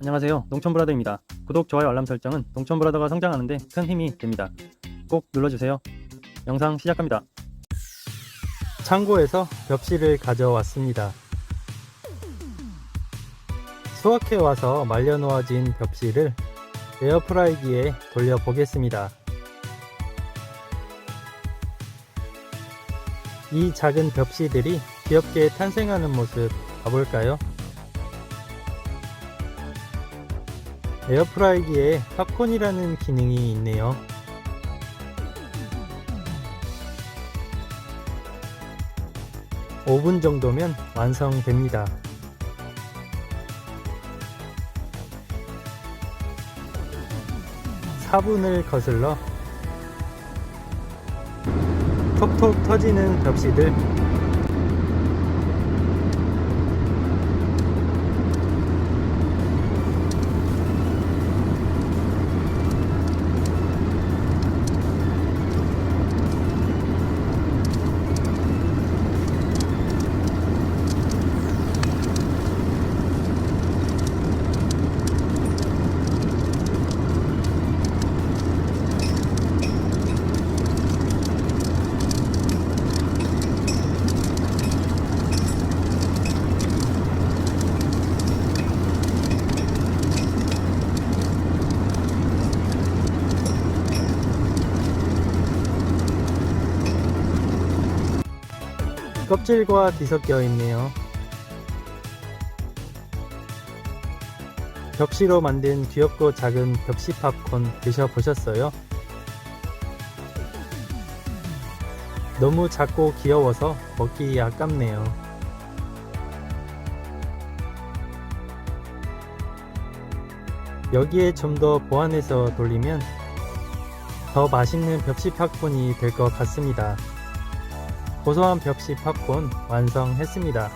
안녕하세요. 농촌브라더입니다. 구독, 좋아요, 알람 설정은 농촌브라더가 성장하는데 큰 힘이 됩니다. 꼭 눌러주세요. 영상 시작합니다. 창고에서 벽실을 가져왔습니다. 수확해 와서 말려 놓아진 벽실을 에어프라이기에 돌려 보겠습니다. 이 작은 벽시들이 귀엽게 탄생하는 모습 봐볼까요? 에어프라이기에 팝콘이라는 기능이 있네요. (5분) 정도면 완성됩니다. (4분을) 거슬러 톡톡 터지는 벽시들 껍질과 뒤섞여 있네요. 벽시로 만든 귀엽고 작은 벽시 팝콘 드셔보셨어요? 너무 작고 귀여워서 먹기 아깝네요. 여기에 좀 더 보완해서 돌리면 더 맛있는 벽시 팝콘이 될 것 같습니다. 고소한 벽시 팝콘 완성했습니다.